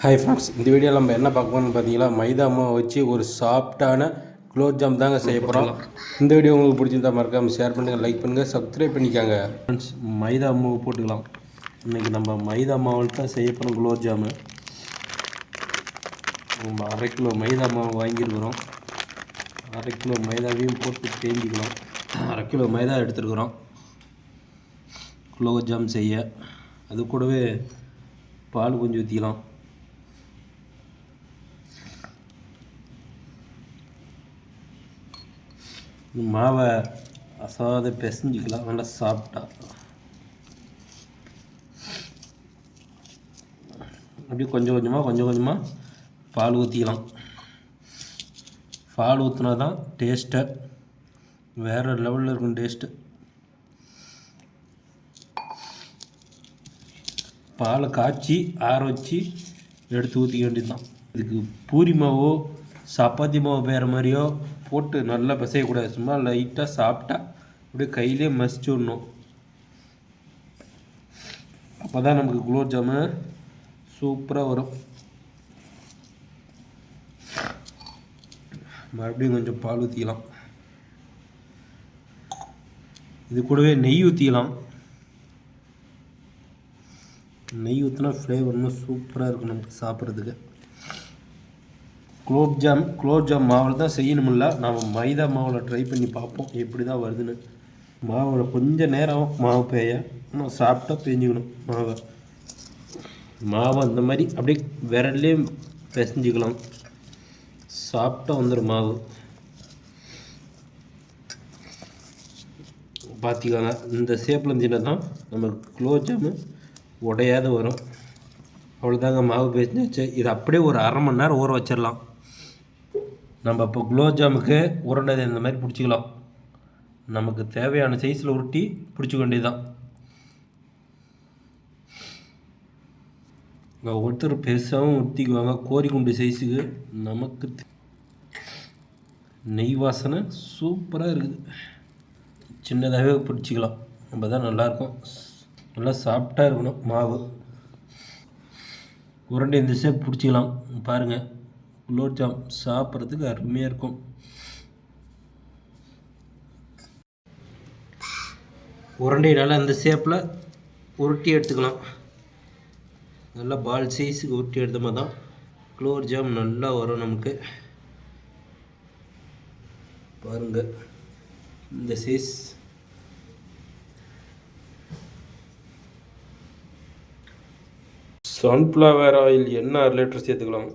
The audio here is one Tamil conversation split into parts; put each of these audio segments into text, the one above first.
ஹாய் ஃப்ரெண்ட்ஸ் இந்த வீடியோவில் நம்ம என்ன பார்க்க போறோம்னு பார்த்தீங்கன்னா மைதா மாவை வச்சு ஒரு சாஃப்டான குலோப் ஜாம் தாங்க செய்ய போகிறோம் இந்த வீடியோ உங்களுக்கு பிடிச்சிருந்தா மறக்காமல் ஷேர் பண்ணுங்கள் லைக் பண்ணுங்கள் சப்ஸ்கிரைப் பண்ணிக்காங்க. ஃப்ரெண்ட்ஸ் மைதா மாவு போட்டுக்கலாம். இன்றைக்கி நம்ம மைதா மாவில் தான் செய்ய போகிறோம் குலோப் ஜாமு. நம்ம அரை கிலோ மைதா மாவு வாங்கியிருக்கிறோம். அரை கிலோ மைதாவையும் போட்டு தேஞ்சிக்கலாம். அரை கிலோ மைதா எடுத்துருக்குறோம். குலோப் ஜாம் செய்ய. அது கூடவே பால் கொஞ்சம் ஊற்றிக்கலாம் மாவை அசாத பிசைஞ்சிக்கலாம் நல்லா சாப்பிட்டா. அப்படியே கொஞ்சம் கொஞ்சமாக கொஞ்சம் கொஞ்சமாக பால் ஊற்றிக்கலாம் பால் ஊற்றினா தான் டேஸ்ட்டை வேறு லெவலில் இருக்கும் டேஸ்ட்டு பாலை காய்ச்சி ஆற வச்சு எடுத்து ஊற்றிக்க வேண்டியது தான் இதுக்கு பூரி மாவோ சப்பாத்தி மாவு வேறு மாதிரியோ போட்டு நல்லா பிசையக்கூடாது சும்மா லைட்டாக சாப்பிட்டா அப்படியே கையிலே மசிச்சு விடணும். அப்போ தான் நமக்கு குலோப் ஜாமு சூப்பராக வரும். மறுபடியும் கொஞ்சம் பால் ஊற்றிக்கலாம் இது கூடவே நெய் ஊற்றிக்கலாம் நெய் ஊற்றினா ஃப்ளேவர் இன்னும் சூப்பராக இருக்கும் நமக்கு சாப்பிட்றதுக்கு. குலோப்ஜாம் குலோப்ஜாம் மாவில் தான் செய்யணுமில்ல? நாம் மைதா மாவில் ட்ரை பண்ணி பார்ப்போம். எப்படி தான் வருதுன்னு. மாவில் கொஞ்சம் நேரம் மாவு பேய நம்ம சாப்பிட்டா பேஞ்சிக்கணும் மாவை. மாவை அந்த மாதிரி அப்படியே விரல்லையும் பிசைஞ்சிக்கலாம். சாப்பிட்டா வந்துடும் மாவு. பார்த்திக்காங்க இந்த சேப்பில் இருந்துச்சுன்னா தான் நமக்கு குலோப்ஜாமு உடையாத வரும். அவ்வளோதாங்க மாவு பேசினாச்சு இது அப்படியே ஒரு அரை மணி நேரம் ஊற வச்சிடலாம். நம்ம இப்போ குலோப்ஜாமுக்கு உருண்டை இந்த மாதிரி பிடிச்சிக்கலாம். நமக்கு தேவையான சைஸில் உருட்டி பிடிச்சிக்க வேண்டியதுதான். ஒருத்தர் பெருசாகவும் உருட்டிக்குவாங்க கோரிக்குண்டு சைஸுக்கு நமக்கு நெய் வாசனை சூப்பராக இருக்குது. சின்னதாகவே பிடிச்சிக்கலாம். நம்ம தான் நல்லாயிருக்கும் நல்லா சாஃப்டாக இருக்கணும். மாவு. உருண்டை இந்த சேப் பிடிச்சிக்கலாம். பாருங்கள் குலோப்ஜாம் சாப்பிட்றதுக்கு அருமையாக இருக்கும். உருண்டை நல்லா ஷேப்பில் உருட்டி எடுத்துக்கலாம். நல்லா பால் சைஸுக்கு உருட்டி எடுத்தோமா தான் குலோப் ஜாம் நல்லா வரும் நமக்கு. பாருங்கள் இந்த சைஸ் சன்ஃப்ளவர் ஆயில் என்ன அரை லிட்டர் சேர்த்துக்கலாம்.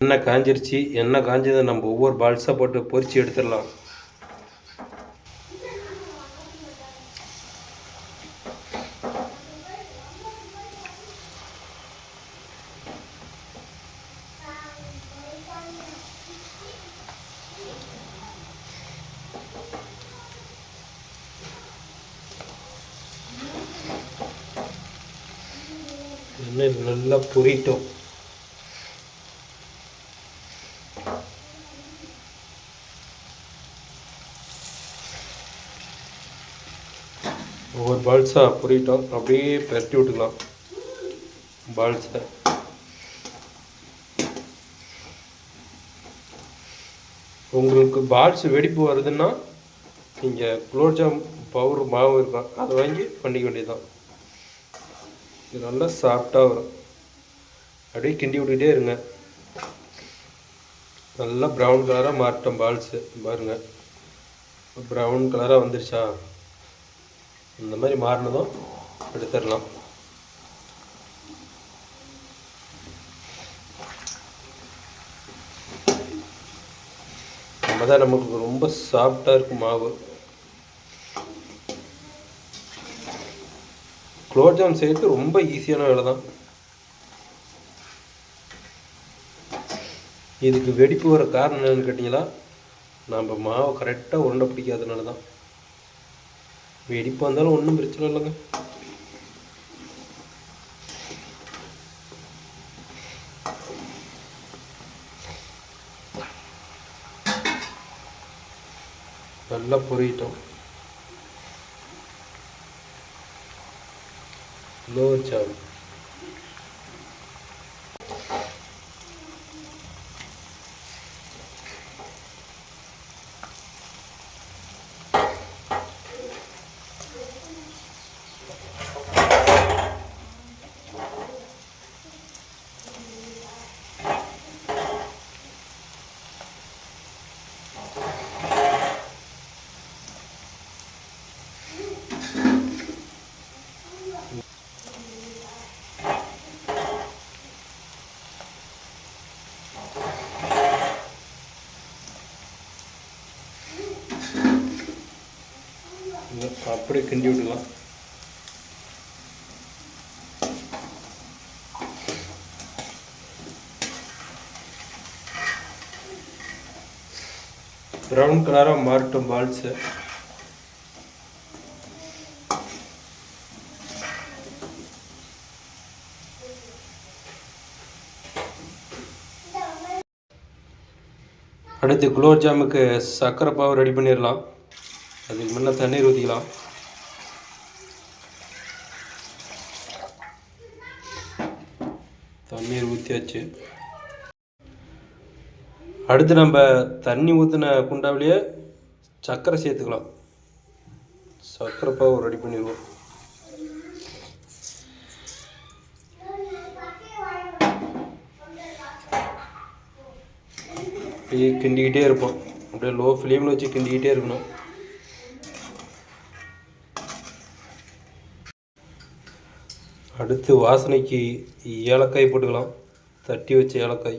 எண்ணெய் காஞ்சிருச்சு எண்ணெய் காஞ்சதை நம்ம ஒவ்வொரு பால்ஸாக போட்டு பொறிச்சு எடுத்துடலாம். எண்ணெய் நல்லா பொரிட்டோம் ஒவ்வொரு பால்ஸாக புரியிட்டோம் அப்படியே பரட்டி விட்டுக்கலாம். பால்ஸை உங்களுக்கு பால்ஸ் வெடிப்பு வருதுன்னா நீங்கள் குலோப்ஜாம் பவுர் மாவு இருக்கும். அதை வாங்கி பண்ணிக்க வேண்டியதுதான். இது நல்லா சாஃப்டாக வரும். அப்படியே கிண்டி விட்டுக்கிட்டே இருங்க. நல்லா ப்ரௌன் கலராக மாறிட்டோம் பால்ஸு பாருங்கள் ப்ரௌன் கலராக வந்துருச்சா? இந்த மாதிரி மாறினதும் எடுத்துடலாம். நம்ம தான் நமக்கு ரொம்ப சாஃப்டாக இருக்கும் மாவு. குலோப்ஜாம் செய்யறது ரொம்ப ஈஸியான வேலை தான் இதுக்கு வெடிப்பு வர காரணம் என்னென்னு கேட்டிங்களா? நம்ம மாவை கரெக்டாக உருண்டை பிடிக்காதனால தான் வெடிப்பு வந்தாலும் ஒன்றும் பிரச்சனை இல்லைங்க. நல்லா பொறிட்டோம் குலோப் ஜாம் அப்படியே கிண்டி விட்டுக்கலாம். ப்ரௌன் கலராக மாறட்டும் பால்ஸு அடுத்து குலோப் ஜாமுக்கு சர்க்கரை பாவு ரெடி பண்ணிடலாம் அதுக்கு முன்னே தண்ணீர் ஊற்றிக்கலாம் தண்ணீர் ஊற்றியாச்சு அடுத்து நம்ம தண்ணி ஊற்றின குண்டாவிலேயே சர்க்கரை சேர்த்துக்கலாம். சர்க்கரை பாவு ரெடி பண்ணிடுவோம். அப்படியே கிண்டிக்கிட்டே இருப்போம். அப்படியே லோ ஃப்ளேமில் வச்சு கிண்டிக்கிட்டே இருக்கணும். அடுத்து வாசனைக்கு ஏலக்காய் போட்டுக்கலாம். தட்டி வச்ச ஏலக்காய்.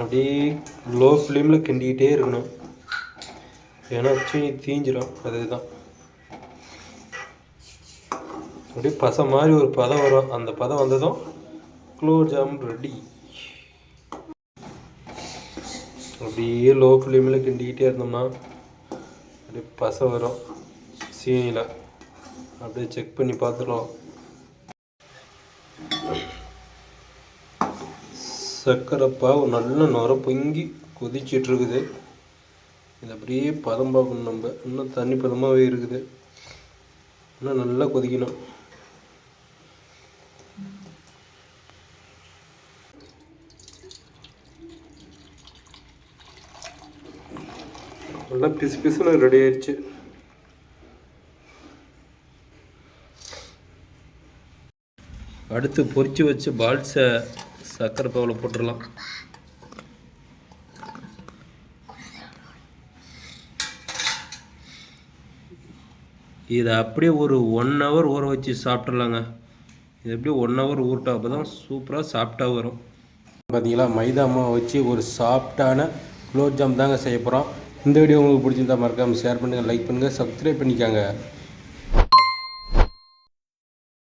அப்படியே லோ ஃப்ளேமில் கிண்டிக்கிட்டே இருக்கணும். ஏன்னா சீனி தீஞ்சிடும் அதுதான். அப்படியே பசை மாதிரி ஒரு பதம் வரும். அந்த பதம் வந்ததும் குலோப் ஜாம் ரெடி அப்படியே லோ ஃப்ளேமில் கிண்டிக்கிட்டே இருந்தோம்னா அப்படியே பசை வரும். சீனியில் அப்படியே செக் பண்ணி பார்த்துருவோம். சர்க்கரை பாவு நல்ல நுர பொங்கி கொதிச்சிட்டு இருக்குது இது அப்படியே பதம் பார்க்கணும் நம்ம. இன்னும் தண்ணி பதமாகவே இருக்குது. இன்னும் நல்லா கொதிக்கணும். நல்லா பிசு பிசுன்னு ரெடி ஆயிடுச்சு. அடுத்து பொறிச்சு வச்சு பால்ஸை சர்க்கரை பாவில் போட்டுடலாம். இதை அப்படியே ஒரு ஒன் ஹவர் ஊற வச்சு சாப்பிட்றலாங்க இது எப்படியும் ஒன் ஹவர் ஊட்டா அப்போ தான் சூப்பராக சாப்பிட்டா வரும். பார்த்தீங்களா மைதா மாவை வச்சு ஒரு சாஃப்டான குலோப்ஜாம் தாங்க செய்ய போகிறோம் இந்த வீடியோ உங்களுக்கு பிடிச்சிருந்தா மறக்காமல் ஷேர் பண்ணுங்கள் லைக் பண்ணுங்கள் சப்ஸ்கிரைப் பண்ணிக்காங்க.